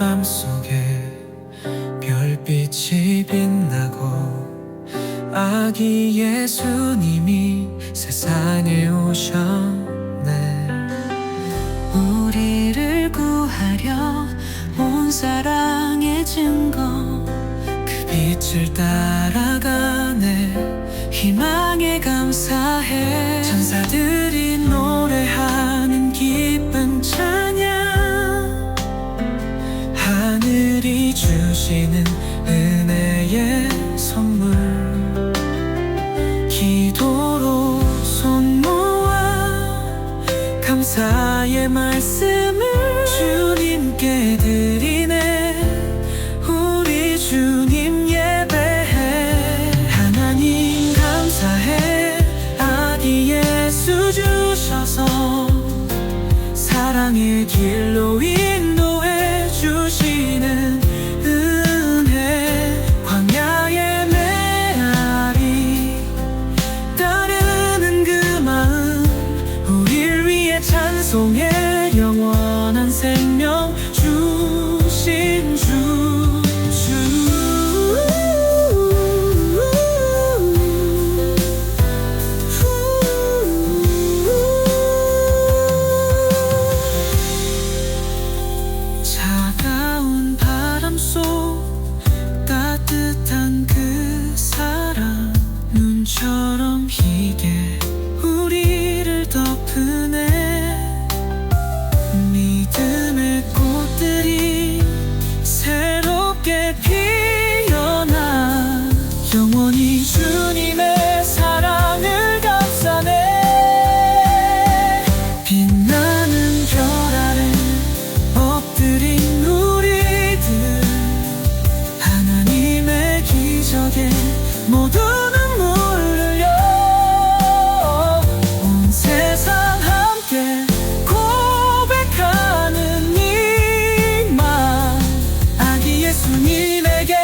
밤 속에 별빛이 빛나고 아기 예수님이 세상에 오셨네. 우리를 구하려 온 사랑의 증거 그 빛을 따라가네 희망에 감사해. 천사들 주시는 은혜의 선물. 기도로 손 모아 감사의 말씀을 주님께 드리네. 우리 주님 예배해. 하나님 감사해. 아기 예수 주셔서 사랑의 길로 인도해 주시는 송해 영원한 생명 모두 눈물 흘려. 온 세상 함께 고백하는 이만. 아기 예수님에게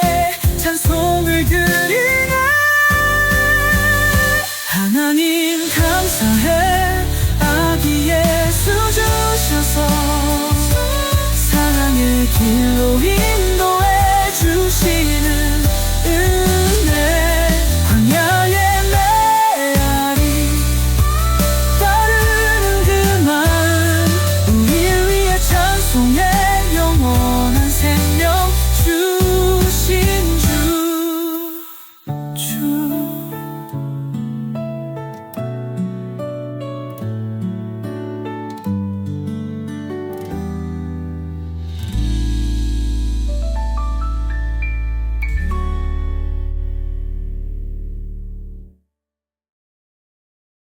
찬송을 드리네. 하나님 감사해. 아기 예수 주셔서 사랑의 인